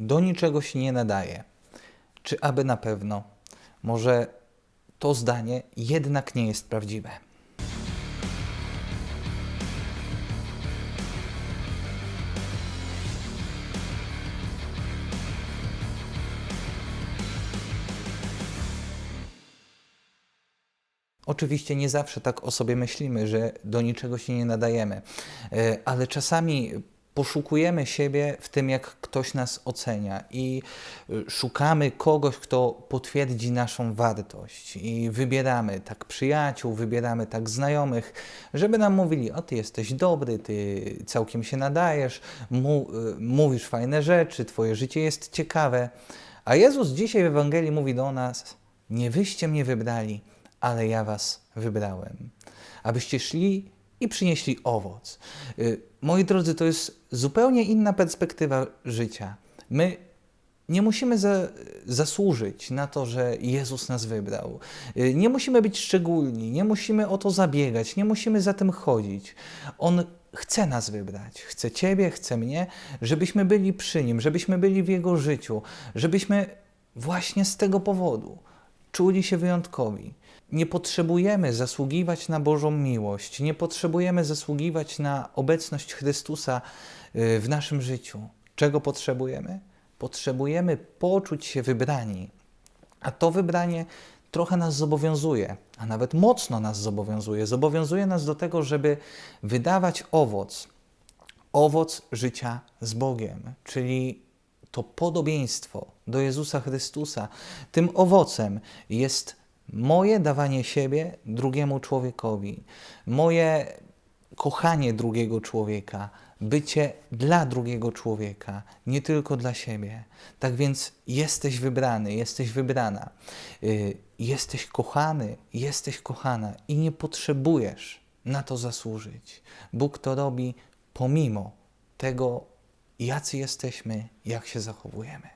do niczego się nie nadaje. Czy aby na pewno? Może to zdanie jednak nie jest prawdziwe. Oczywiście nie zawsze tak o sobie myślimy, że do niczego się nie nadajemy, E, ale czasami poszukujemy siebie w tym, jak ktoś nas ocenia i e, szukamy kogoś, kto potwierdzi naszą wartość i wybieramy tak przyjaciół, wybieramy tak znajomych, żeby nam mówili, o ty jesteś dobry, ty całkiem się nadajesz, mu, e, mówisz fajne rzeczy, twoje życie jest ciekawe. A Jezus dzisiaj w Ewangelii mówi do nas, nie wyście mnie wybrali, ale ja was wybrałem, abyście szli i przynieśli owoc. Y, Moi drodzy, to jest zupełnie inna perspektywa życia. My nie musimy za, zasłużyć na to, że Jezus nas wybrał. Y, Nie musimy być szczególni, nie musimy o to zabiegać, nie musimy za tym chodzić. On chce nas wybrać, chce Ciebie, chce mnie, żebyśmy byli przy Nim, żebyśmy byli w Jego życiu, żebyśmy właśnie z tego powodu czuli się wyjątkowi. Nie potrzebujemy zasługiwać na Bożą miłość, nie potrzebujemy zasługiwać na obecność Chrystusa y, w naszym życiu. Czego potrzebujemy? Potrzebujemy poczuć się wybrani. A to wybranie trochę nas zobowiązuje, a nawet mocno nas zobowiązuje. Zobowiązuje nas do tego, żeby wydawać owoc, owoc życia z Bogiem, czyli to podobieństwo do Jezusa Chrystusa. Tym owocem jest moje dawanie siebie drugiemu człowiekowi, moje kochanie drugiego człowieka, bycie dla drugiego człowieka, nie tylko dla siebie. Tak więc jesteś wybrany, jesteś wybrana, y, jesteś kochany, jesteś kochana i nie potrzebujesz na to zasłużyć. Bóg to robi pomimo tego, jacy jesteśmy, jak się zachowujemy.